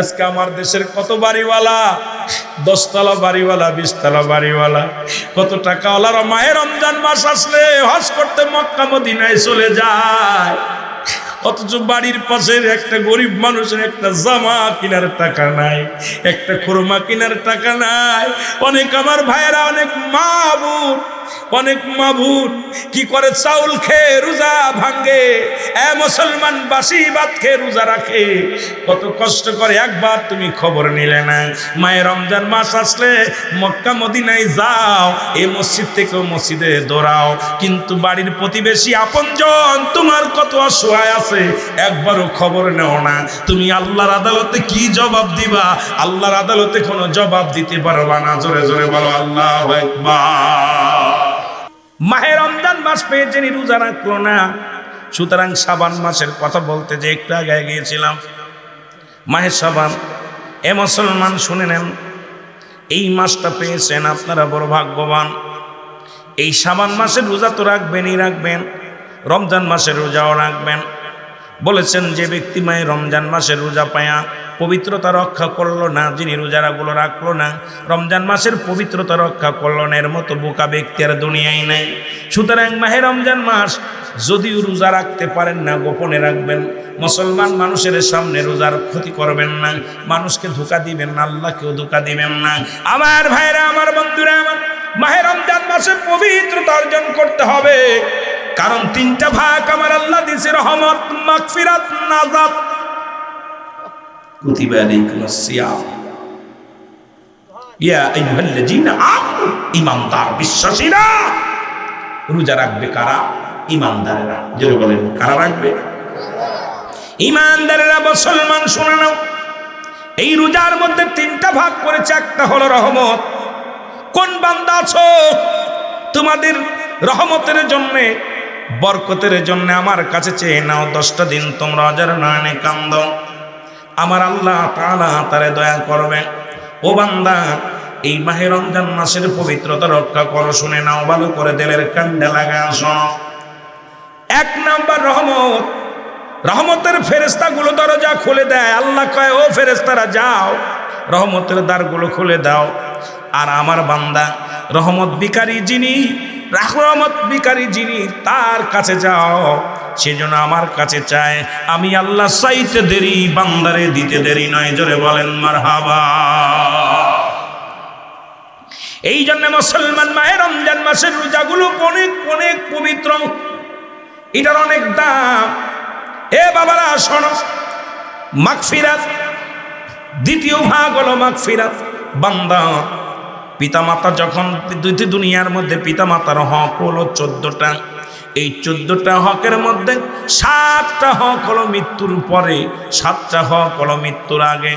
আজকে আমার দেশের কত বাড়িওয়ালা? দশতলা বাড়িওয়ালা, বিশতলা বাড়িওয়ালা। কত টাকাওয়ালারা মায়ের রমজান মাস আসলে হজ করতে মক্কা, মদিনায় চলে যায়। অথচ বাড়ির পাশের একটা গরিব মানুষের একটা জামা কেনার টাকা নাই, একটা খুরমা কেনার টাকা নাই। অনেক আমার ভাইয়েরা, অনেক মা বোন অনেক মা বোন কি করে চাউল খেয়ে রোজা ভাঙ্গে এ মুসলমান বাসি ভাত খেয়ে রোজা রাখে। কত কষ্ট করে একবার তুমি খবর নিলে না। মায়ের রমজান মাস আসলে মক্কা মদিনায় যাও এই মসজিদ থেকেও মসজিদে দৌড়াও। কিন্তু বাড়ির প্রতিবেশী আপনজন, তোমার কত অসহায় আছে? একবারও খবর নেও না। তুমি আল্লাহর আদালতে কি জবাব দিবা? আল্লাহর আদালতে কোনো জবাব দিতে পারবা না। জোরে জোরে বলো, আল্লাহ মাহে রমজান মাস পেয়ে যিনি রোজা রাখল না, সুতরাং সাবান মাসের কথা বলতে যে একটু আগে গিয়েছিলাম। মাহে সাবান, এ মুসলমান শুনে নেন, এই মাসটা পেয়েছেন আপনারা বড় ভাগ্যবান। এই সাবান মাসের রোজা তো রাখবেনই রাখবেন, রমজান মাসের রোজাও রাখবেন। বলেছেন যে ব্যক্তি মায়ের রমজান মাসের রোজা পায়া পবিত্রতা রক্ষা করল না, যিনি রোজারাগুলো রাখল না। রমজান মাসের পবিত্রতা রক্ষা করল না, এর মতো বোকা ব্যক্তি আর দুনিয়ায় নাই। সুতরাং মাহে রমজান মাস যদিও রোজা রাখতে পারেন না, গোপনে রাখবেন। মুসলমান মানুষের সামনে রোজার ক্ষতি করবেন না। মানুষকে ধোকা দিবেন না, আল্লাহকেও ধোকা দিবেন না। আমার ভাইরা, আমার বন্ধুরা, আমার মাহে রমজান মাসে পবিত্রতা অর্জন করতে হবে। কারণ তিনটা ভাগ আমার আল্লাহ দিছে, রহমত, মাগফিরাত, নাজাত। কুতিবা আলাইকুম সিয়াম ইয়া আইয়ুহাল্লাযীনা আমানু ঈমানদার বিশ্বাসীরা! রোজা রাখবে কারা? ঈমানদারেরা জোরে বলেন, কারা রাখবে? ঈমানদারেরা মুসলমান, শুনে নাও। এই রোজার মধ্যে তিনটা ভাগ করেছে। একটা হলো রহমত। কোন বান্দা আছো? তোমাদের রহমতের জন্যে, বরকতের জন্য আমার কাছে চেয়ে নাও। দশটা দিন তোমরা অজার নয়নে কান্দ। আমার আল্লাহ তালা তারে দয়া করবে ও বান্দা, এই মাহে রমজান মাসের পবিত্রতা রক্ষা করো, শুনে নাও, ভালো করে দেলের কান্ডে লাগা শোনো এক নাম্বার রহমত, রহমতের ফেরেস্তাগুলো দরজা খুলে দেয়। আল্লাহ কয়, ও ফেরেস্তারা যাও, রহমতের দ্বারগুলো খুলে দাও। আর আমার বান্দা, রহমত বিকারী যিনি, রহমত বিকারী যিনি, তার কাছে যাও। সেজন্য আমার কাছে চায়, আমি আল্লাহ চাইতে দেরি, বান্দারে দিতে দেরি নয়। জোরে বলেন মার এই জন্য মুসলমান মায়ের রমজান মাসের রোজাগুলো অনেক অনেক পবিত্র। এটার অনেক দাম। এ বাবারা, শোনো। মাগফিরাত। দ্বিতীয় ভাগ হলো মাগফিরাত। বান্দা, পিতামাতা যখন দুইটি দুনিয়ার মধ্যে পিতামাতার হক হলো চোদ্দটা। এই চোদ্দটা হকের মধ্যে সাতটা হক হলো মৃত্যুর পরে সাতটা হক হলো মৃত্যুর আগে।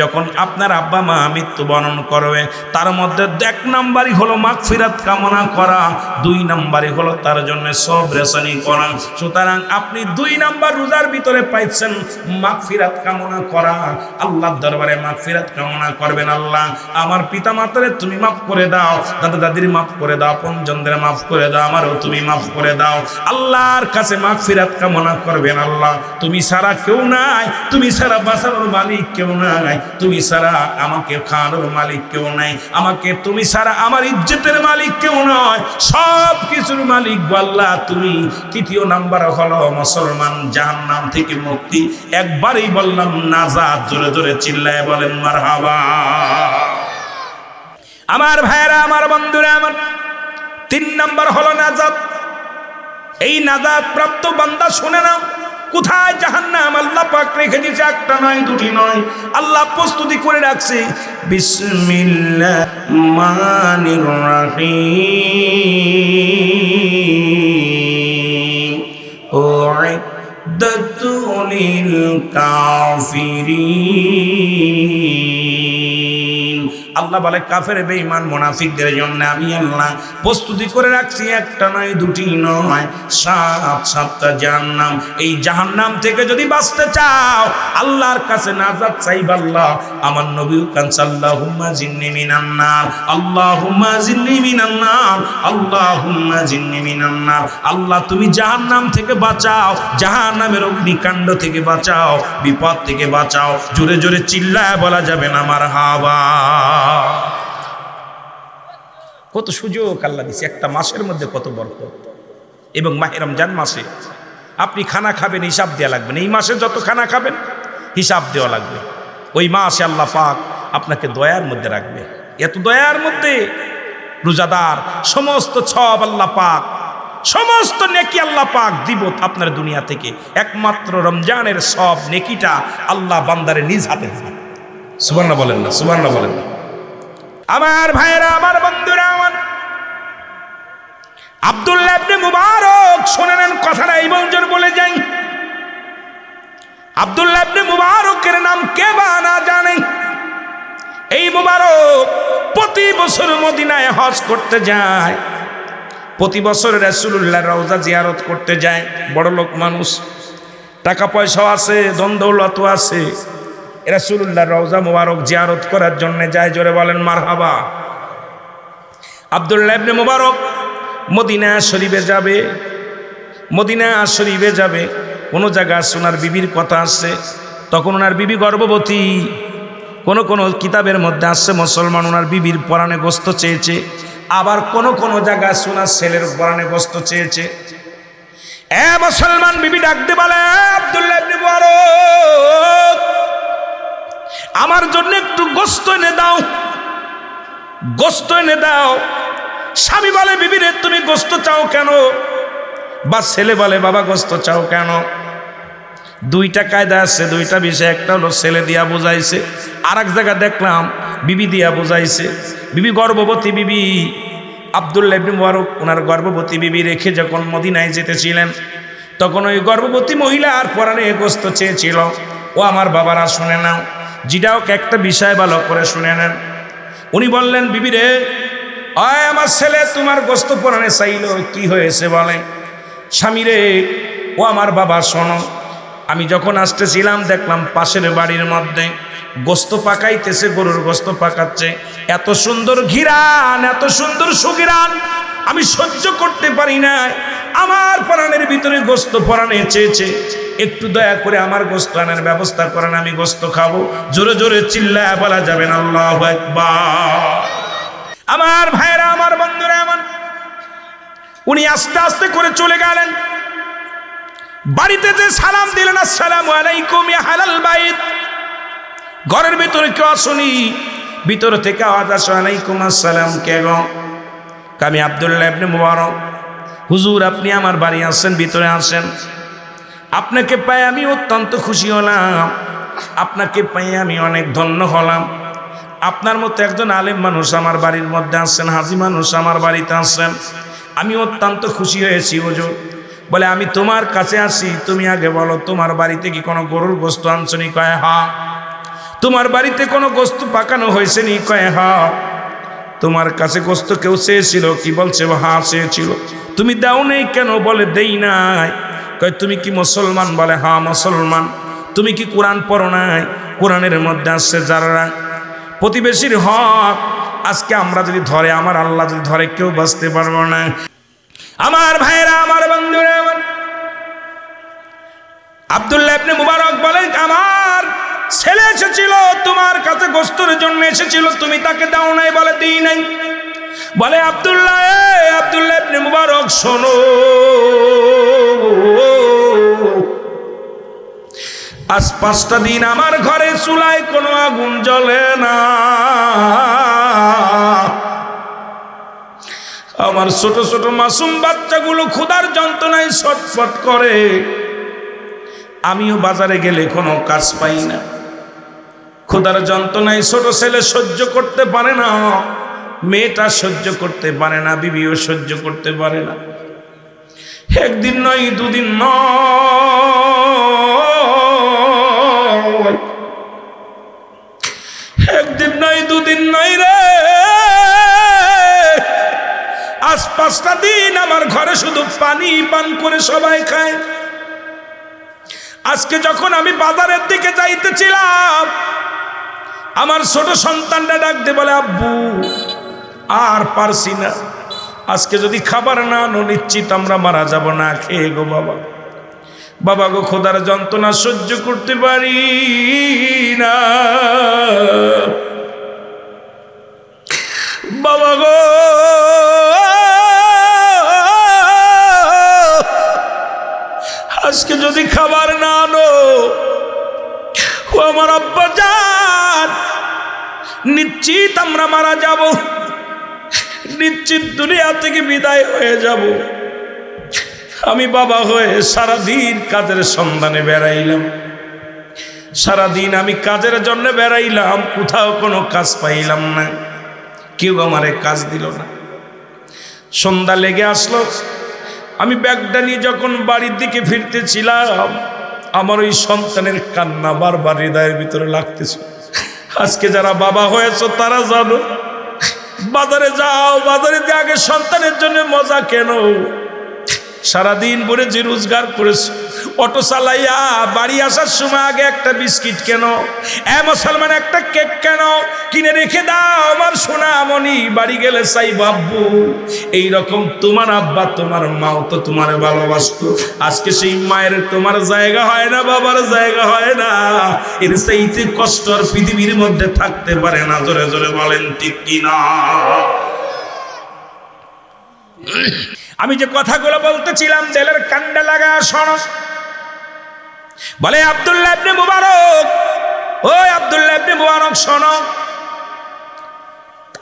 যখন আপনার আব্বা মা মৃত্যুবরণ করবে, তার মধ্যে এক নাম্বারই হলো মাগফিরাত কামনা করা, দুই নাম্বারই হলো তার জন্য সব রেশনি করা। সুতরাং আপনি দুই নাম্বার রোজার ভিতরে পাইছেন মাগফিরাত কামনা করা। আল্লাহর দরবারে মাগফিরাত কামনা করবেন আল্লাহ। আমার পিতা মাতারে তুমি মাফ করে দাও, দাদা দাদির মাফ করে দাও পঞ্জনদের মাফ করে দাও, আমারও তুমি মাফ করে দাও। আল্লাহর কাছে মাগফিরাত কামনা করবেন আল্লাহ। তুমি সারা কেউ নাই, তুমি সারা বাসানোর মালিক কেউ নাই। তুমি সারা আমাকে খাওয়ানোর মালিক কেউ নাই, আমাকে তুমি সারা আমার ইজ্জতের মালিক কেউ নয় সব কিছুর মালিক আল্লাহ, তুমি। তৃতীয় নাম্বার হলো মুসলমান জাহান নাম থেকে মুক্তি। একবারই বললাম নাজাদ জোরে জোরে চিল্লায় বলেন মার হাবা আমার ভাইয়েরা, আমার বন্ধুরা, আমার তিন নাম্বার হলো নাজাদ এই নাজাদ প্রাপ্ত বান্দা শুনে নাও। কোথায় জাহান্নাম? আল্লাহ পাক রেখে দিয়েছে একটা নয়, দুটি নয়। আল্লাহ প্রস্তুতি করে রাখছে। বিসমিল্লাহ কাফিরিন। আল্লাহ বলে, কাফের বেঈমান মোনাফিকদের জন্য আমি আল্লাহ প্রস্তুতি করে রাখছি, একটা নয়, দুটি নয়, সাত, সাতটা জাহান্নাম। এই জাহান্নাম থেকে যদি বাঁচতে চাও, আল্লাহর কাছে নাজাত চাইব আল্লাহ। আমার নবী কান, সাল্লাহুম্মা জিন্নি মিনান্নার আল্লাহুম্মা জিন্নি মিনান্নার আল্লাহুম্মা জিন্নি মিনান্নার আল্লাহ, তুমি জাহান্নাম থেকে বাঁচাও, জাহান্নামের অগ্নিকাণ্ড থেকে বাঁচাও, বিপদ থেকে বাঁচাও। জোরে জোরে চিল্লায় বলা যাবে না আমার হাওয়া কত সুযোগ আল্লাহ দিছে, একটা মাসের মধ্যে কত বরকত। এবং মাহে রমজান মাসে আপনি খানা খাবেন, হিসাব দেওয়া লাগবে। এই মাসে যত খানা খাবেন, হিসাব দেওয়া লাগবে। ওই মাসে আল্লাহ পাক আপনাকে দয়ার মধ্যে রাখবে। এত দয়ার মধ্যে রোজাদার, সমস্ত ছব আল্লাহ পাক, সমস্ত নেকি আল্লাহ পাক দিব আপনার দুনিয়া থেকে। একমাত্র রমজানের সব নেকিটা আল্লাহ বান্দারে নিজ হাতে সুবর্ণা বলেন না সুবর্ণা বলেন না। আমার ভাইরা আমার বন্ধুরা, আমার আব্দুল্লাহ মুবারক শুনে নেন কথাটা, এই বঞ্জন বলে যাই। আব্দুল্লাহ ইবনে মুবারকের নাম কে বা না জানে? এই মুবারক প্রতি বছর মদিনায় হজ করতে যায়, প্রতি বছর রাসূলুল্লাহ রওজা জিয়ারত করতে যায় বড় লোক মানুষ। টাকা পয়সাও আছে দ্বন্দ্বলতও আছে। রাসূলুল্লাহ রওজা মুবারক জিয়ারত করার জন্য যায়, জোরে বলেন, মারহাবা। আব্দুল্লাহ ইবনে মুবারক মদিনা শরীফে যাবে, মদিনা শরীফে যাবে। কোনো জায়গায় সোনার বিবির কথা আসছে তখন ওনার বিবি গর্ভবতী। কোন কোন কিতাবের মধ্যে আসছে মুসলমান ওনার বিবির পরাণে গোস্ত চেয়েছে। আবার কোন কোন জায়গায় সোনার ছেলের পরাণে গোস্ত চেয়েছে। এ মুসলমান বিবি ডাকতে বলে, আব্দুল্লাহ ইবনে মুবারক আমার জন্য একটু গোস্ত এনে দাও। গোস্ত এনে দাও। স্বামী বলে বিবিরে তুমি গোস্ত চাও কেন? বা ছেলে বলে, বাবা, গোস্ত চাও কেন? দুইটা কায়দা আছে, দুইটা বিষয়। একটা হলো ছেলে দিয়া বোঝাইছে। আর এক জায়গা দেখলাম, বিবি দিয়া বোঝাইছে। বিবি গর্ভবতী বিবি। আবদুল্লাহ ইবনে মুবারক ওনার গর্ভবতী বিবি রেখে যখন মদিনায় যেতেছিলেন, তখন ওই গর্ভবতী মহিলা আর পরাণে গোস্ত চেয়েছিল। ও আমার বাবারা, শুনে নাও জিটাও একটা বিষয় ভালো করে শুনে নেন। উনি বললেন, বিবি রে অয় আমার ছেলে, তোমার গোস্ত পরাণে চাইল, কি হয়েছে বলে? স্বামী রে, ও আমার বাবা, শোনো, আমি যখন আসতেছিলাম, দেখলাম পাশের বাড়ির মধ্যে গোস্ত পাকাইতেছে, গরুর গোস্ত পাকাচ্ছে। এত সুন্দর ঘিরান, এত সুন্দর সুগিরান আমি সহ্য করতে পারি না আমার পরাণের ভিতরে গোস্ত পরাণে চেয়েছে একটু দয়া করে আমার গোস্ত আনার ব্যবস্থা করেন, আমি গোস্ত খাব। জোরে জোরে চিল্লায় বলা যাবে না, আল্লাহ আমার ভাইরা, আমার বন্ধুরা, আমার উনি আস্তে আস্তে করে চলে গেলেন। বাড়িতে যে সালাম দিলেন, আসসালামু আলাইকুম হালাল বাইত। ঘরের ভিতরে কেউ আসুনি, ভিতর থেকে আওয়াজ আসো, আলাইকুম আসসালাম, কে গো? আমি আব্দুল্লাহ মুবারক। হুজুর, আপনি আমার বাড়ি আসেন ভিতরে আসেন। আপনাকে পাই আমি অত্যন্ত খুশি হলাম। আপনাকে পাই আমি অনেক ধন্য হলাম। আপনার মতো একজন আলেম মানুষ আমার বাড়ির মধ্যে আসছেন, হাজি মানুষ আমার বাড়িতে আসছেন। আমি অত্যন্ত খুশি হয়েছি, হুজুর। বলে, আমি তোমার কাছে আসি, তুমি আগে বলো, তোমার বাড়িতে কি কোনো গরুর গোস্ত আনছনি কয় হা? তোমার বাড়িতে কোনো গোস্ত পাকানো হয়েছে নি কয় হা? তোমার কাছে গোস্ত কেউ চেয়েছিল? কি বলছে? হা চেয়েছিল। তুমি দাও নেই কেন? বলে দেই নাই। কয়, তুমি কি মুসলমান? বলে হা মুসলমান। তুমি কি কোরআন পড়ো নাই? কোরআনের মধ্যে আসছে যারা প্রতিবেশীর হক। আজকে আমরা যদি ধরে, আমার আল্লাহ যদি ধরে, কেউ বাঁচতে পারব না। আমার ভাইরা আমার বন্ধুরা আব্দুল্লাহ ইবনে মুবারক বলেন, আমার ছেলে এসেছিল, তোমার কাছে গোস্তুর জন্য এসেছিল, তুমি তাকে দাও নাই বলে দিই নাই। বলে, আব্দুল্লাহ আবদুল্লাহ মুবারক, শোনো। আজ পাঁচটা দিন আমার ঘরে চুলায় কোনো আগুন জ্বলে না। আমার ছোট ছোট মাসুম বাচ্চাগুলো ক্ষুধার যন্ত্রণায় ছটফট করে। আমিও বাজারে গেলে কোনো কাজ পাই না। ক্ষুধার যন্ত্রণায় ছোট ছেলে সহ্য করতে পারে না। মেয়েটা সহ্য করতে পারে না, বিবিও সহ্য করতে পারে না। একদিন নয়, দুদিন নয়। একদিন নয়, দুদিন নয় রে। আজ পাঁচটা দিন আমার ঘরে শুধু পানি পান করে সবাই খায়। আজকে যখন আমি বাজারের দিকে যাইতেছিলাম আমার ছোট সন্তানটা ডাকতে বলে, আব্বু, আর পারছি না। আজকে যদি খাবার না আনো, নিশ্চিত আমরা মারা যাব না। খেয়ে গো বাবা। বাবা গো, খোদার যন্ত্রণা সহ্য করতে পারি না। বাবা গো, আজকে যদি খাবার না আনো ও আমার আব্বা যান নিশ্চিত আমরা মারা যাব। নিশ্চিত দুনিয়া থেকে বিদায় হয়ে যাব। আমি বাবা হয়ে সারাদিন কাজের সন্ধানে বেড়াইলাম। সারাদিন আমি কাজের জন্য বেড়াইলাম, কোথাও কোনো কাজ পাইলাম না। কেউ আমারে কাজ দিল না। সন্ধ্যা লেগে আসলো। আমি ব্যাগটা নিয়ে যখন বাড়ির দিকে ফিরতেছিলাম আমার ওই সন্তানের কান্না বারবার হৃদয়ের ভিতরে লাগতেছে। আজকে যারা বাবা হয়েছ, তারা জানো, বাজারে যাও, বাজারে যে আগে সন্তানের জন্য মজা কেন। সারাদিন ভরে যে রোজগার করেছ অটো চালাইয়া বাড়ি আসার সময় আগে একটা বিস্কিট কেন? এ মুসলমান, একটা কেক কেন? কিনে রেখে দাও আমার সোনা মনি বাড়ি গেলে চাই এই রকম তোমার আব্বা, তোমার মাও তো তোমার ভালোবাসত। আজকে সেই মায়ের তোমার জায়গা হয় না, বাবার জায়গা হয় না। এর সেইতে কষ্ট আর পৃথিবীর মধ্যে থাকতে পারে না। জোরে জোরে বলেন, ঠিক কিনা আমি যে কথাগুলো বলতেছিলাম, জেলের কান্ডা লাগা শোন বলে, আব্দুল্লাহ ইবনে মুবারক, ওই আব্দুল্লাহ ইবনে মুবারক, শোনো।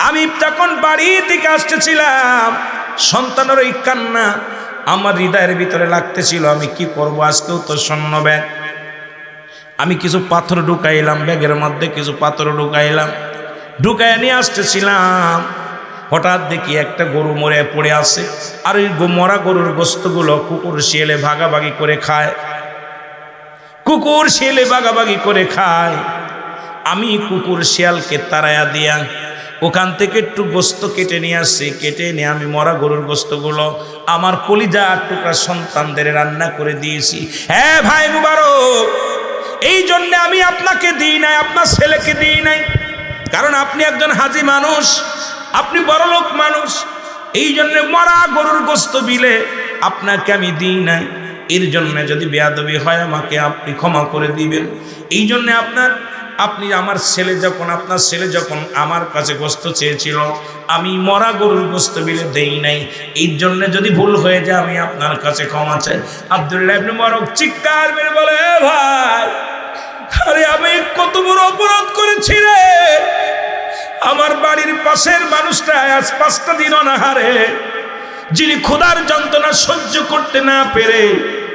আমি তখন বাড়ি থেকে আসতেছিলাম, সন্তানের ওই কান্না আমার হৃদয়ের ভিতরে লাগতেছিল। আমি কি করব আজকেও তো শূন্য ব্যাগ। আমি কিছু পাথর ঢুকাইলাম, ব্যাগের মধ্যে কিছু পাথর ঢুকাইলাম। ঢুকাই নিয়ে আসতেছিলাম। হঠাৎ দেখি একটা গরু মরে পড়ে আছে। আর ওই মরা গরুর গোস্তগুলো কুকুর, শিয়ালে ভাগাভাগি করে খায়। কুকুর শিয়ালে বাগাবাগি করে খায়। আমি কুকুর শিয়ালকে তাড়ায়া দিয়া ওখান থেকে একটু গোস্ত কেটে নিয়ে আসছি কেটে নিয়ে আমি মরা গরুর গোস্তগুলো, আমার কলিজা টুকরা সন্তানদের রান্না করে দিয়েছি। হ্যাঁ ভাই মুবারক, এই জন্যে আমি আপনাকে দিই নাই, আপনার ছেলেকে দিই নাই। কারণ আপনি একজন হাজি মানুষ, আপনি বড়লোক মানুষ। এই জন্যে মরা গরুর গোস্ত বিলে আপনাকে আমি দিই নাই। এর জন্য যদি বেয়াদবি হয়, আমাকে আপনি ক্ষমা করে দিবেন। এই জন্যে আপনার, আপনি আমার ছেলে যখন, আপনার ছেলে যখন আমার কাছে গোস্ত চেয়েছিল, আমি মরা গরুর গোস্ত বিলে দেই নাই। এই জন্য যদি ভুল হয়ে যায়, আমি আপনার কাছে ক্ষমা চাই। আব্দুল্লাহ ইবনে মরক চিৎকার মেরে বলে, "এ ভাই, আরে আমি কত বড় অপরাধ করেছি রে। আমার বাড়ির পাশের মানুষটা আজ পাঁচটা দিন অনাহারে। যিনি ক্ষুধার যন্ত্রণা সহ্য করতে না পেরে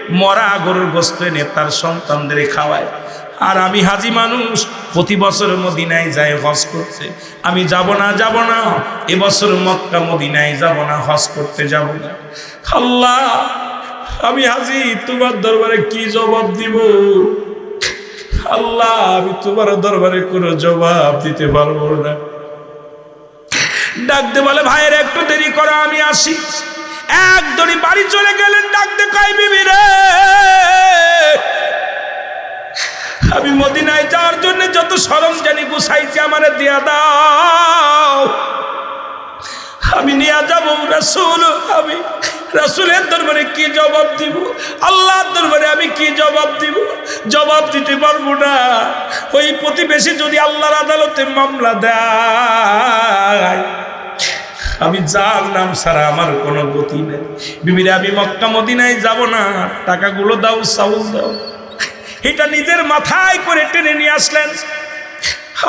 মরা গরুর গোস্ত এনে তার সন্তানদের খাওয়ায়। আর আমি হাজি মানুষ, প্রতি বছর মদিনায় যায় হজ করতে। আমি যাব না যাব না, এবছর মক্কা, মদিনায় যাব না, হজ করতে যাব না। আল্লাহ, আমি হাজি, তোমার দরবারে কি জবাব দিব? আল্লাহ, আমি তোমার দরবারে কোনো জবাব দিতে পারব না। ডাকতে বলে, ভাইয়ের একটু দেরি করো, আমি আসি। এক দড়ি বাড়ি চলে গেলেন ডাকতে কয়, বিবি রে, আমি মদিনায় যাওয়ার জন্য যত সরম জানি গুছাইছি, আমারে দিয়া দাও। আমি নিয়ে যাব রাসূল, আমি রাসূলের দরবারে কি জবাব দিব? আল্লাহর দরবারে আমি কি জবাব দিব? জবাব দিতে পারব না। ওই প্রতিবেশী যদি আল্লাহর আদালতে মামলা দেয় আমি যার নাম ছাড়া আমার কোনো গতি নেই। বিবিরে, আমি মক্কা মদিনায় যাব না। টাকাগুলো দাও, চাউল দাও। এটা নিজের মাথায় করে টেনে নিয়ে আসলেন।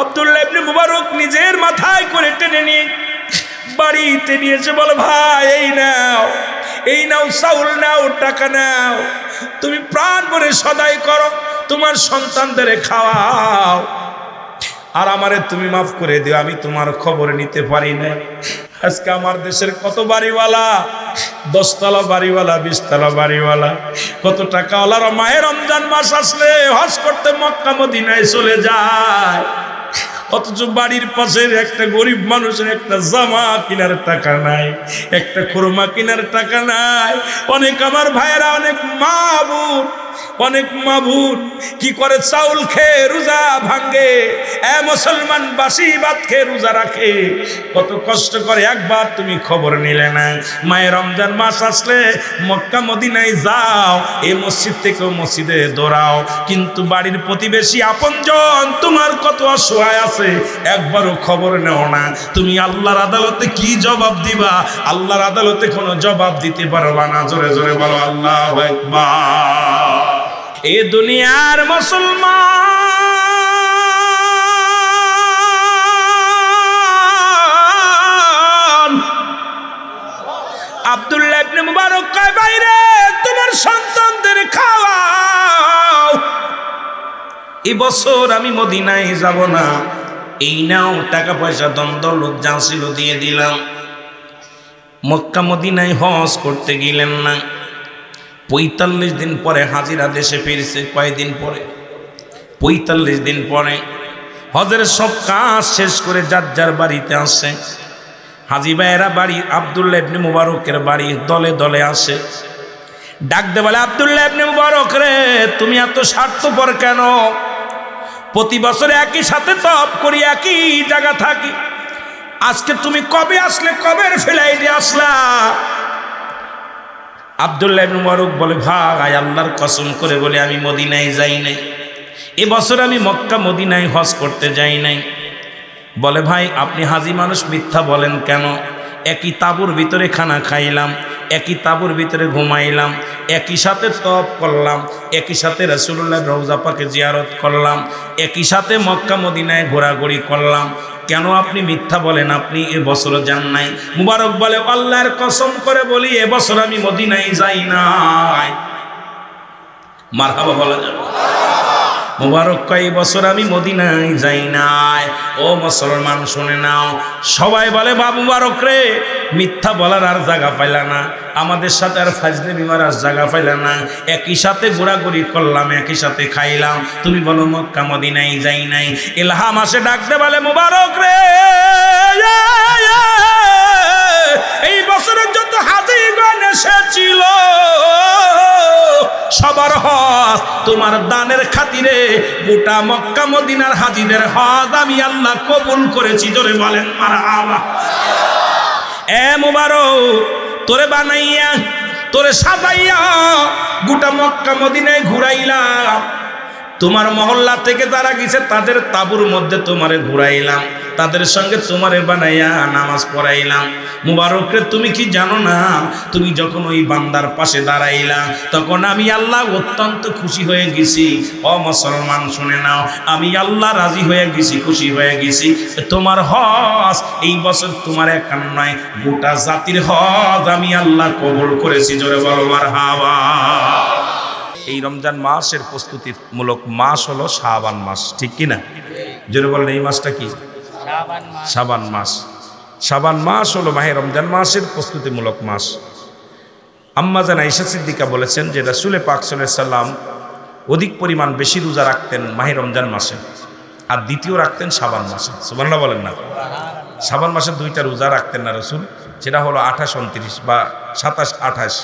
আব্দুল্লাহ ইবনে মুবারক নিজের মাথায় করে টেনে নিয়ে বাড়িতে নিয়েছে বলো, ভাই, এই নাও এই নাও, চাউল নাও, টাকা নাও। তুমি প্রাণ ভরে সদাই করো, তোমার সন্তানদের খাওয়াও। আর আমারে তুমি মাফ করে দিও, আমি তোমার খবর নিতে পারি না আজকে আমার দেশের কত বাড়িওয়ালা? দশতলা বাড়িওয়ালা, বিশতলা বাড়িওয়ালা। কত টাকাওয়ালারা মায়ের রমজান মাস আসলে হজ করতে মক্কা, মদিনায় চলে যায়। অথচ বাড়ির পাশের একটা গরিব মানুষের একটা জামা কেনার টাকা নাই, একটা খুরমা কেনার টাকা নাই। অনেক আমার ভাইয়েরা, অনেক মা বোন অনেক মাবুন কি করে চাউল খেয়ে রোজা ভাঙ্গে এ মুসলমান বাসি ভাত খেয়ে রোজা রাখে। কত কষ্ট করে একবার তুমি খবর নিলে না। মায়ের রমজান মাস আসলে মক্কা মদিনায় যাও এই মসজিদ থেকে মসজিদে দৌড়াও। কিন্তু বাড়ির প্রতিবেশী আপনজন তোমার কত অসহায় আছে, একবারও খবর নেও না। তুমি আল্লাহর আদালতে কি জবাব দিবা? আল্লাহর আদালতে কোনো জবাব দিতে পারবা না। জোরে জোরে বলো, আল্লাহ একবার এ দুনিয়ার মুসলমান। আব্দুল্লাহ মুবারক কয়, বাইরে তোমার সন্তানদের খাওয়াও। এই বছর আমি মদিনায় যাব না। এই নাও টাকা পয়সা দ্বন্দ্ব লোক যা দিয়ে দিলাম। মক্কা মদিনায় হজ করতে গেলেন না। পঁয়তাল্লিশ দিন পরে হাজিরা দেশে ফিরছে, কয়দিন পরে? পঁয়তাল্লিশ দিন পরে। হজের সব কাজ শেষ করে যার যার বাড়িতে আসে। হাজি ভাইয়েরা বাড়ি আবদুল্লাহ ইবনে মুবারকের বাড়ি দলে দলে আসে। ডাকতে বলে, আবদুল্লাহ ইবনে মুবারক রে, তুমি এত স্বার্থপর কেন? প্রতি বছর একই সাথে তপ করি, একই জায়গা থাকি। আজকে তুমি কবে আসলে, কবের ফ্লাইটে আসলা? আবদুল্লাহ মুবারক বলে ভাই আল্লাহর কসম করে বলে আমি মদিনায় যাই নাই। এবছর আমি মক্কা মদিনায় হজ করতে যাই নাই। বলে, ভাই, আপনি হাজি মানুষ মিথ্যা বলেন কেন? একই তাবুর ভিতরে খানা খাইলাম, একই তাবুর ভিতরে ঘুমাইলাম, একই সাথে তপ করলাম, একই সাথে রসুল্লাহ রৌজা পাকে জিয়ারত করলাম, একই সাথে মক্কা মদিনায় ঘোরাঘুরি করলাম কেন আপনি মিথ্যা বলেন? আপনি এবছর যান নাই। মুবারক বলে, আল্লাহর কসম করে বলি এবছর আমি মদিনায় যাই নাই। মার হাবা বলা যাবে। মুবারক কয় বছর আমি মদিনায় যাই নাই। ও মুসলমান, শুনে নাও। সবাই বলে বা মুবারক রে, মিথ্যা বলার আর জায়গা পাইলা না। আমাদের সাথে আর ফাজলে বিমার আর জায়গা পাইলা না। একই সাথে ঘোরাঘুরি করলাম, একই সাথে খাইলাম। তুমি বলো, মক্কা মদিনায় যাই নাই। এলাহা মাসে ডাকতে বলে, মুবারক রে এই বছরের যত হাজিগণ এসেছিল সবার হজ তোমার দানের খাতিরে গোটা মক্কা, মদিনার হাজিদের হজ আমি আল্লাহ কবুল করেছি। জোরে বলেন এ মুবারক, তোরে বানাইয়া, তোরে সাজাইয়া গোটা মক্কা, মদিনায় ঘুরাইলাম। তোমার মহল্লা থেকে যারা গেছে, তাদের তাবুর মধ্যে তোমারে ঘুরাইলাম, তাদের সঙ্গে তোমারে বানাইয়া নামাজ পড়াইলাম। মুবারকরে, তুমি কি জানো না? তুমি যখন ওই বান্দার পাশে দাঁড়াইলা, তখন আমি আল্লাহ অত্যন্ত খুশি হয়ে গেছি। অ মুসলমান, শুনে নাও, আমি আল্লাহ রাজি হয়ে গেছি, খুশি হয়ে গেছি। তোমার হজ, এই বছর তোমার একান নয় গোটা জাতির হজ আমি আল্লাহ কবল করেছি, জোরে বলবার হাওয়া এই রমজান মাসের প্রস্তুতিমূলক মাস হলো শাবান মাস ঠিক কি না জোরে বলেন এই মাসটা কি? শাবান মাস। শাবান মাস। হলো মাহে রমজান মাসের প্রস্তুতিমূলক মাস। আম্মাজান আইসা সিদ্দিকা বলেছেন যে রাসুলে পাক সাল্লাম অধিক পরিমাণ বেশি রোজা রাখতেন মাহে রমজান মাসে আর দ্বিতীয় রাখতেন শাবান মাসে। সুবান্লা বলেন না। শাবান মাসে দুইটা রোজা রাখতেন না রসুল সেটা হলো আঠাশ উনত্রিশ বা সাতাশ আঠাশ।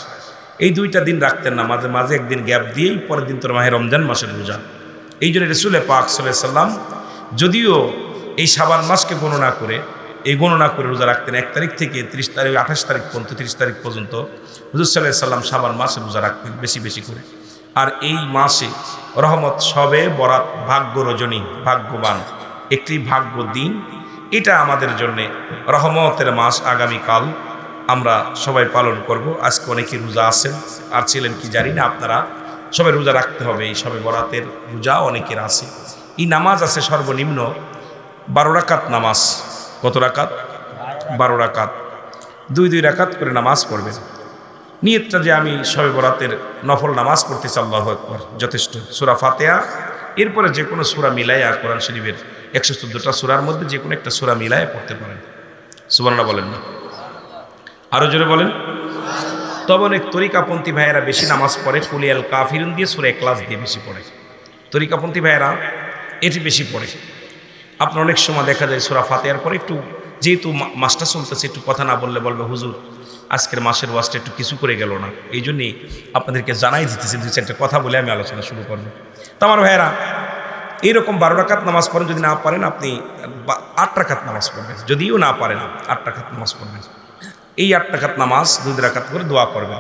এই দুইটা দিন রাখতেন না, মাঝে মাঝে একদিন গ্যাপ দিয়েই পরের দিন তোর মাহে রমজান মাসের রোজা। এই জন্য রসুলে পাক সাল্লাম যদিও এই সাবান মাসকে গণনা করে, এই গণনা করে রোজা রাখতেন এক তারিখ থেকে ত্রিশ তারিখ, আঠাশ তারিখ পর্যন্ত, তিরিশ তারিখ পর্যন্ত হুজুর সাল্লাহ সাল্লাম সাবান মাসে রোজা রাখতেন বেশি বেশি করে। আর এই মাসে রহমত সবে বরাত ভাগ্য রজনী, ভাগ্যবান, একটি ভাগ্য দিন। এটা আমাদের জন্যে রহমতের মাস আগামীকাল। আমরা সবাই পালন করব। আজকে অনেকে রোজা আছেন, আর ছিলেন কি জানি না, আপনারা সবাই রোজা রাখতে হবে, এই সবে বরাতের রোজা অনেকের আছে। এই নামাজ আছে সর্বনিম্ন বারো রাকাত নামাজ। কত রাকাত? বারো রাকাত। দুই দুই রাকাত করে নামাজ পড়বেন। নিয়তটা যে আমি সবে বরাতের নফল নামাজ পড়তেছি, আল্লাহ একবার যথেষ্ট। সুরা ফাতেয়া এরপরে যে কোনো সুরা মিলাইয়া কোরআন শরীফের একশো চোদ্দোটা সুরার মধ্যে যে কোনো একটা সুরা মিলাইয়া পড়তে পারেন। সুবর্ণা বলেন না। আরও জোরে বলেন। তবে অনেক তরিকাপন্থী ভাইয়েরা বেশি নামাজ পড়ে, কুলিয়াল কাফিরুন দিয়ে সুরে ক্লাস দিয়ে বেশি পড়ে। তরিকাপন্থী ভাইয়েরা এটি বেশি পড়ে। আপনার অনেক সময় দেখা যায় সোরা ফাতেহার পরে একটু, যেহেতু মাসটা চলতেছে, একটু কথা না বললে বলবে, হুজুর, আজকের মাসের ওয়াজটা একটু কিছু করে গেল না। এই জন্যই আপনাদেরকে জানাই দিতেছি, দুই চারটে কথা বলে আমি আলোচনা শুরু করব। তো আমার ভাইয়েরা, এইরকম বারো রাকাত নামাজ পড়েন, যদি না পারেন, আপনি আট রাকাত নামাজ পড়বেন। যদিও না পারেন, আট রাকাত নামাজ পড়বেন। এই আট রাকাত নামাজ, দুই রাকাত করে দোয়া করবেন।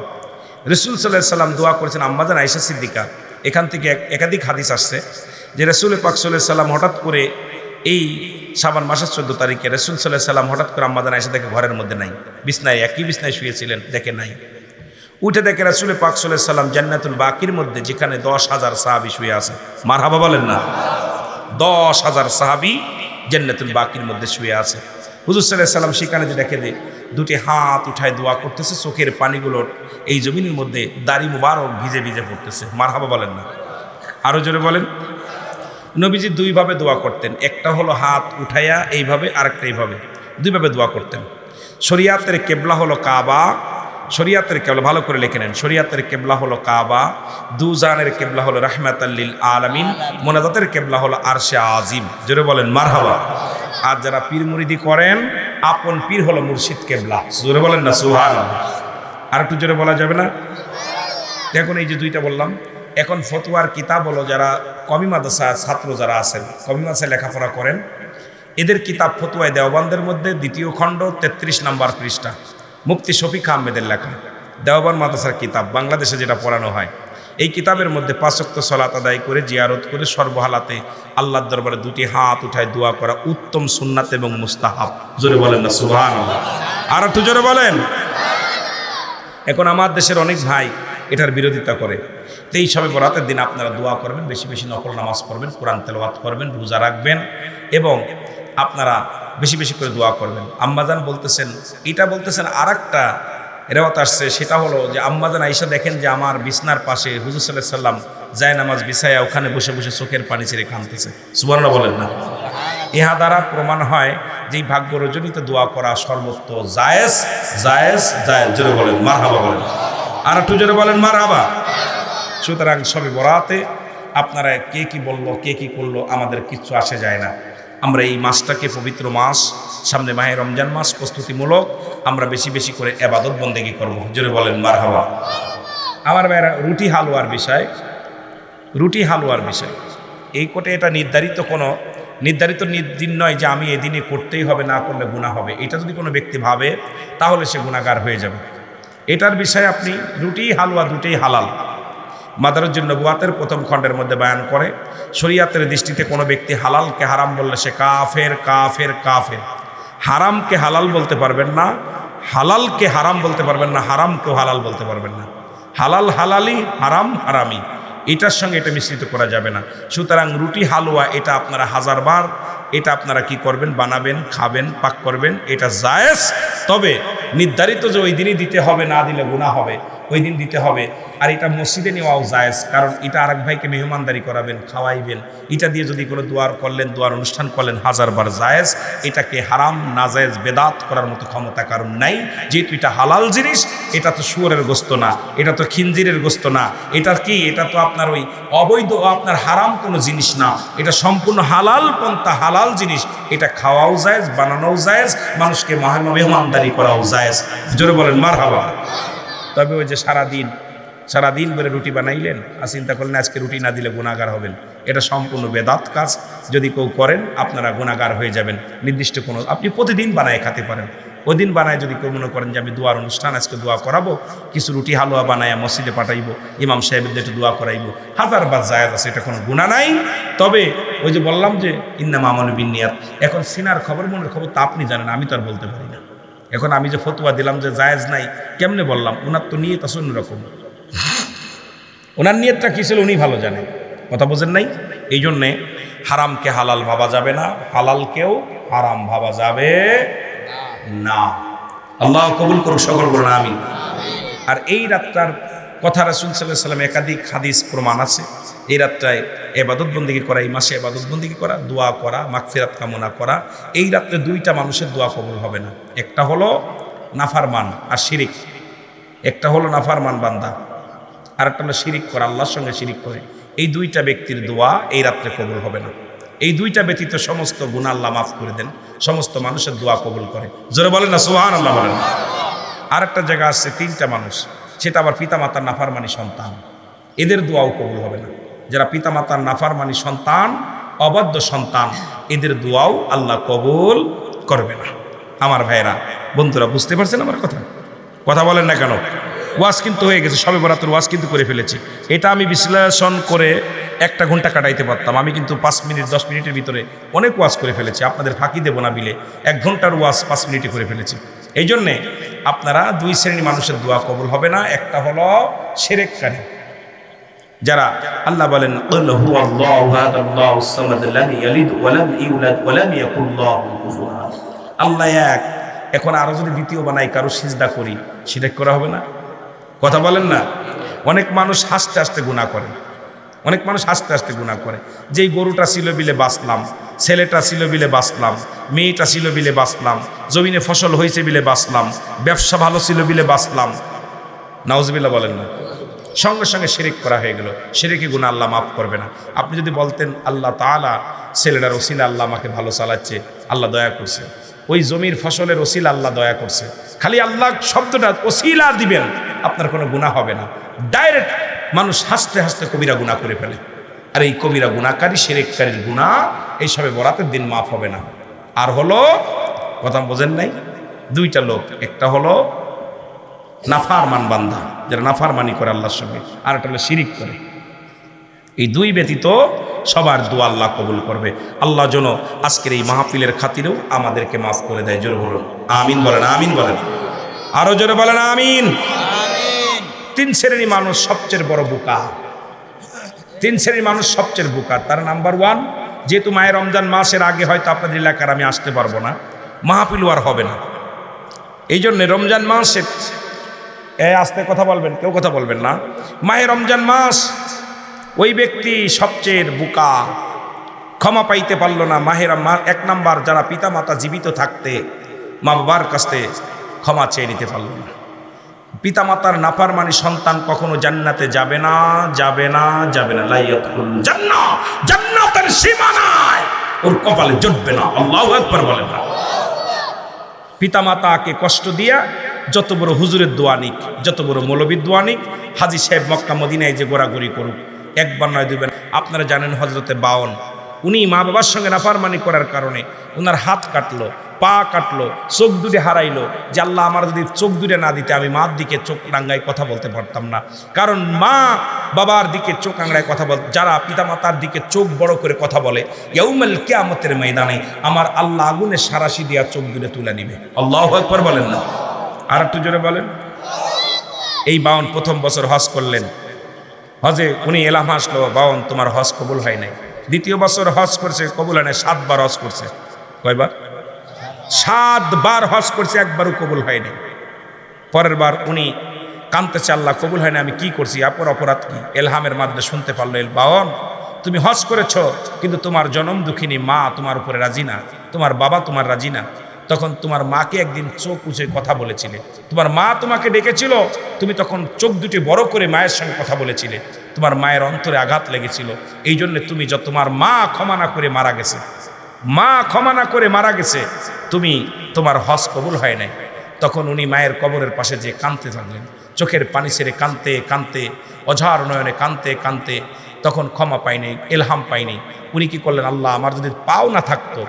রসুল সাল্লাহ সাল্লাম দোয়া করেছেন, আম্মাজান আয়েশা সিদ্দিকা। এখান থেকে এক- একাধিক হাদিস আসছে যে রসুল পাক সাল্লাহ সাল্লাম হঠাৎ করে এই সাবান মাসের চোদ্দ তারিখে রসুল সাল্লাহ সাল্লাম হঠাৎ করে আম্মাজান আয়েশা দেখে ঘরের মধ্যে নাই। বিছনায়, একই বিছনায় শুয়েছিলেন, দেখে নাই। উঠে দেখে রাসুল পাক সাল্লাহ সাল্লাম জান্নাতুল বাকির মধ্যে, যেখানে দশ হাজার সাহাবি শুয়ে আছে। মার হাবা বলেন না। দশ হাজার সাহাবি জান্নাতুল বাকির মধ্যে শুয়ে আছে। হুজুর সাল্লাহ সাল্লাম সেখানে দেখে দে দুটি হাত উঠায় দোয়া করতেছে, চোখের পানিগুলোর এই জমিনের মধ্যে দাড়ি মুবারক ভিজে ভিজে পড়তেছে। মার হাবা বলেন না। আরও জোরে বলেন। নবীজি দুইভাবে দোয়া করতেন। একটা হলো হাত উঠাইয়া এইভাবে, আরেকটা এইভাবে। দুইভাবে দোয়া করতেন। শরিয়াতের কেবলা হলো কাবা। শরিয়াতের কেবলা, ভালো করে লিখে নেন। শরিয়াতের কেবলা হলো কাবা। দুজানের কেবলা হলো রাহমাতাল্লিল আলামিন। মোনাজাতের কেবলা হলো আরশে আজিম। জোরে বলেন, মারহাবা। আর যারা পীর মুরিদি করেন, আপন পীর হলো মুর্শিদ কেবলা। জোরে বলেন না সুহান আর একটু জোরে বলা যাবে না? এখন এই যে দুইটা বললাম। এখন ফতুয়ার কিতাব হলো যারা কমি মাদ্রাসা ছাত্র যারা আছেন, কমি মাদ্রাসায় লেখাপড়া করেন, এদের কিতাব ফতুয়ায় দেওবানদের মধ্যে দ্বিতীয় খণ্ড, তেত্রিশ নাম্বার পৃষ্ঠা। মুফতি শফিক আহমেদের লেখা। দেওবান মাদ্রাসার কিতাব, বাংলাদেশে যেটা পড়ানো হয়। এই কিতাবের মধ্যে পাঁচক্ত সলাত আদায় করে, জিয়ারত করে, সর্বহালাতে আল্লাহর দরবারে দুটি হাত উঠায় দোয়া করা উত্তম সুন্নাত এবং মুস্তাহাব। জোরে বলেন না সুবহান আর একটু জোরে বলেন। এখন আমার দেশের অনেক ভাই এটার বিরোধিতা করে। এই সবে বরাতের দিন আপনারা দোয়া করবেন, বেশি বেশি নকল নামাজ পড়বেন, কোরআন তেলাওয়াত করবেন, রোজা রাখবেন এবং আপনারা বেশি বেশি করে দোয়া করবেন। আম্মাজান বলতেছেন, এটা বলতেছেন আর একটা রেওয়াত আসছে, সেটা হলো যে আম্মাজান আইসা দেখেন যে আমার বিছনার পাশে হুজুর সাল্লাহ সাল্লাম যায় নামাজ বিছায়া ওখানে বসে বসে চোখের পানি ছেড়ে কাঁদতেছে। সুবর্ণ বলেন না। ইহা দ্বারা প্রমাণ হয় যে ভাগ্য রজনীতে দোয়া করা সর্বত্র জায়েজ জায়েজ জায়েজ। জোরে বলেন মার হাবা বলেন। আর একটু জোরে বলেন মার হাবা সুতরাং সবে বরাতে আপনারা কে কি বলল, কে কি করল, আমাদের কিচ্ছু আসে যায় না। আমরা এই মাসটাকে পবিত্র মাস, সামনে মাহে রমজান মাস, প্রস্তুতিমূলক আমরা বেশি বেশি করে এবাদত বন্দেগি করব। জোরে বলেন মার হাবা আমার ভাইয়েরা, রুটি হালুয়ার বিষয়, রুটি হালুয়ার বিষয়। এই কোটে এটা নির্ধারিত কোনো, নির্ধারিত দিন নয় যে আমি এদিনে করতেই হবে, না করলে গুণা হবে। এটা যদি কোনো ব্যক্তি ভাবে, তাহলে সে গুণাগার হয়ে যাবে। এটার বিষয়ে আপনি রুটি হালুয়া দুটেই হালাল। মাদারুজ্জুন নবুয়াতের প্রথম খণ্ডের মধ্যে বয়ান করে, শরিয়াতের দৃষ্টিতে কোনো ব্যক্তি হালালকে হারাম বললে সে কাফের কাফের কাফের। হারামকে হালাল বলতে পারবেন না, হালালকে হারাম বলতে পারবেন না, হারামকেও হালাল বলতে পারবেন না। হালাল হালালি হারাম হারামি এটার সঙ্গে এটা মিশ্রিত করা যাবে না। সুতরাং রুটি হালুয়া, এটা আপনারা হাজারবার এটা আপনারা কি করবেন? বানাবেন, খাবেন, পাক করবেন, এটা জায়েজ। তবে নির্ধারিত যে ওই দিনই দিতে হবে, না দিলে গুণা হবে। ওই দিন দিতে হবে। আর এটা মসজিদে নেওয়াও জায়েজ, কারণ এটা আরেক ভাইকে মেহমানদারি করাবেন, খাওয়াইবেন। এটা দিয়ে যদি কোনো দোয়ার করলেন, দোয়ার অনুষ্ঠান করলেন, হাজারবার জায়েজ। এটাকে হারাম না নাজায়েজ, বেদাত করার মতো ক্ষমতা কারণ নাই। যেহেতু এটা হালাল জিনিস, এটা তো শুয়োরের গোস্ত না, এটা তো খিঞ্জিরের গোস্ত না। এটা কি? এটা তো আপনার ওই অবৈধ আপনার হারাম কোনো জিনিস না। এটা সম্পূর্ণ হালাল পন্থা, হালাল জিনিস। এটা খাওয়াও জায়েজ, বানানোও জায়েজ, মানুষকে মেহমানদারি করাও জায়েজ। জোরে বলেন মার হাবা তবে ওই যে সারাদিন সারাদিন ধরে রুটি বানাইলেন আর চিন্তা করলেন আজকে রুটি না দিলে গুণাগার হবেন। এটা সম্পূর্ণ বেদাত কাজ। যদি কেউ করেন, আপনারা গুণাগার হয়ে যাবেন। নির্দিষ্ট কোনো, আপনি প্রতিদিন বানায় খেতে পারেন। ওই দিন বানায় যদি কেউ মনে করেন যে আমি দোয়ার অনুষ্ঠান, আজকে দোয়া করাবো, কিছু রুটি হালুয়া বানায় মসজিদে পাঠাইবো, ইমাম সাহেবদের একটু দোয়া করাইবো, হাজার বার জায়াজ আছে, এটা কোনো গুণা নাই। তবে ওই যে বললাম যে ইন্না মামন বিনিয়াত এখন সিনার খবর, মনের খবর তা আপনি জানেন, আমি তো আর বলতে পারি না। এখন আমি যে ফতুয়া দিলাম যে জায়েজ নাই, কেমনে বললাম? ওনার তো নিয়ত আছে অন্যরকম। ওনার নিয়তটা কী ছিল উনি ভালো জানেন। কথা বোঝেন নাই? এই জন্যে হারামকে হালাল ভাবা যাবে না, হালালকেও হারাম ভাবা যাবে না। আল্লাহ কবুল করুক, সকল বলুন আমি আর এই রাতটার কথা রাসুল সাল্লাহ সাল্লাম একাধিক হাদিস প্রমাণ আছে। এই রাতটায় এবাদত বন্দিগি করা, এই মাসে এবাদত বন্দিগি করা, দোয়া করা, মাগফিরাত কামনা করা, এই রাত্রে দুইটা মানুষের দোয়া কবল হবে না। একটা হলো নাফারমান আর শিরিক। একটা হলো নাফারমান বান্দা। আর একটা হলো শিরিক করা, আল্লাহর সঙ্গে শিরিক করে। এই দুইটা ব্যক্তির দোয়া এই রাত্রে কবল হবে না। এই দুইটা ব্যতীত সমস্ত গুণা আল্লাহ মাফ করে দেন, সমস্ত মানুষের দোয়া কবুল করে। জোরে বলেন না সোহান আল্লাহ বলেন। আর একটা জায়গা আসছে তিনটা মানুষ। সেটা আবার পিতামাতার নাফারমানি সন্তান। এদের দোয়াও কবুল হবে না। যারা পিতামাতার নাফারমানি সন্তান, অবাধ্য সন্তান, এদের দোয়াও আল্লাহ কবুল করবে না। আমার ভাইয়েরা, বন্ধুরা, বুঝতে পারছেন আমার কথা? কথা বলেন না কেন? ওয়াজ কিন্তু হয়ে গেছে, সবে বরাতের ওয়াজ কিন্তু করে ফেলেছি। এটা আমি বিশ্লেষণ করে একটা ঘণ্টা কাটাইতে পারতাম। আমি কিন্তু পাঁচ মিনিট, দশ মিনিটের ভিতরে অনেক ওয়াজ করে ফেলেছি। আপনাদের ফাঁকি দেবো না বিলে। এক ঘণ্টার ওয়াজ পাঁচ মিনিটে করে ফেলেছি। এই জন্যে আপনারা দুই শ্রেণির মানুষের দোয়া কবুল হবে না। একটা হলো সেরেককারী যারা আল্লাহ বলেন আল্লাহ এক। এখন আরও যদি দ্বিতীয় বানাই, কারও সিজদা করি সেটা করা হবে না? কথা বলেন না? অনেক মানুষ হাসতে হাসতে গুণা করে। অনেক মানুষ হাসতে হাসতে গুণা করে। যেই গরুটা ছিল বিলে বাঁচলাম, ছেলেটা ছিল বিলে বাঁচলাম, মেয়েটা ছিল বিলে বাঁচলাম, জমিনে ফসল হয়েছে বিলে বাঁচলাম, ব্যবসা ভালো ছিল বিলে বাঁচলাম নাউজবিল্লা বলেন না। সঙ্গে সঙ্গে শিরিক করা হয়ে গেল। শিরিকি গুণা আল্লাহ মাফ করবে না। আপনি যদি বলতেন, আল্লাহ তাআলা ছেলেটার ওসিলা আল্লাহ আমাকে ভালো চালাচ্ছে, আল্লাহ দয়া করছে। ওই জমির ফসলের ওসিলা আল্লাহ দয়া করছে। খালি আল্লাহ শব্দটা ওসিলা দিবেন, আপনার কোনো গুণা হবে না। ডাইরেক্ট মানুষ হাসতে হাসতে কবিরা গুণা করে ফেলে। আর এই কবিরা গুণাকারী সেরেককারীর গুণা এইসবে বরাতের দিন মাফ হবে না। আর হলো, কথা বোঝেন নাই? দুইটা লোক, একটা হলো নাফার মান বান্দা যারা নাফার মানি করে আল্লাহর সঙ্গে, আর একটা হলো শিরিক করে। এই দুই ব্যতীত সবার দোয়া আল্লাহ কবুল করবে। আল্লাহ যেন আজকের এই মাহফিলের খাতিরেও আমাদেরকে মাফ করে দেয়। জোরে বলুন, আমিন বলেন আমিন বলেন। আরও জোরে বলেন, আমিন। তিন শ্রেণি মানুষ সবচেয়ে বড় বোকা। তিন শ্রেণির মানুষ সবচেয়ে বোকা। তার নাম্বার ওয়ান, যেহেতু মায়ের রমজান মাসের আগে হয়তো আপনাদের এলাকার আমি আসতে পারব না, মাহফিল আর হবে না। এই জন্য রমজান মাসে, এ, আসতে কথা বলবেন, কেউ কথা বলবেন না। মায়ের রমজান মাস, ওই ব্যক্তি সবচেয়ে বোকা। ক্ষমা পাইতে পারল না, মাহেরা মা, এক নাম্বার যারা পিতা মাতা জীবিত থাকতে, মা বাবার কাছে ক্ষমা চেয়ে নিতে পারল না। পিতা মাতার নাপার মানে সন্তান কখনো জান্নাতে যাবে না যাবে না যাবে না। জান্নাতের সীমানায়। ওর কপালে জুটবে না। আল্লাহু আকবার বলেন না। পিতা মাতাকে কষ্ট দিয়া যত বড় হুজুরের দোয়া নিক, যত বড় মৌলবীর দোয়া নিক, হাজি সাহেব মক্কা মদিনায় যে গোড়াগড়ি করুক, একবার নয় দুইবার। আপনারা জানেন হজরতে বাউন, উনি মা বাবার সঙ্গে নাফারমানি করার কারণে ওনার হাত কাটলো। পা কাটলো, চোখ দুটে হারাইলো, যে আল্লাহ আমার যদি চোখ দুটে না দিতে, আমি মার দিকে চোখ রাঙ্গায় কথা বলতে পারতাম না। কারণ মা বাবার দিকে চোখ আংড়ায় কথা বল, যারা পিতামাতার দিকে চোখ বড় করে কথা বলে ইয়ৌমাল কেয়ামতের ময়দানে আমার আল্লাহ আগুনে সারাশি দিয়া চোখ দুটে তুলে নিবে। আল্লাহ একবার বলেন না। আর একটু জোরে বলেন। এই বাউন প্রথম বছর হজ করলেন। হজে উনি এলাম আসলো, বাউন তোমার হজ কবুল হয় নাই। দ্বিতীয় বছর হজ করছে, কবুল হয় নাই, সাতবার হজ করছে। কয়বার? সাতবার হজ করছে, একবারও কবুল হয়নি। পরের বার উনি কানতেছে আল্লাহ, কবুল হয়নি, আমি কি করছি? আপর অপরাধ কি? এলহামের মাধ্যমে শুনতে পারল, এল বাওন তুমি হজ করেছ, কিন্তু তোমার জনম দুঃখিনী মা তোমার উপরে রাজি না, তোমার বাবা তোমার রাজি না। তখন তোমার মাকে একদিন চোখ উঁচে কথা বলেছিলে। তোমার মা তোমাকে ডেকেছিল, তুমি তখন চোখ দুটি বড় করে মায়ের সঙ্গে কথা বলেছিলে। তোমার মায়ের অন্তরে আঘাত লেগেছিল। এই জন্য তুমি যত, তোমার মা ক্ষমা না করে মারা গেছে। মা ক্ষমা না করে মারা গেছে, তুমি তোমার হজ কবুল হয় নাই। তখন উনি মায়ের কবরের পাশে যে কানতে থাকলেন। চোখের পানি সেরে কানতে কানতে অঝার নয়নে কানতে কানতে তখন ক্ষমা পাইনি এলহাম পাইনি উনি কি করলেন? আল্লাহ, আমার যদি পাও না থাকতো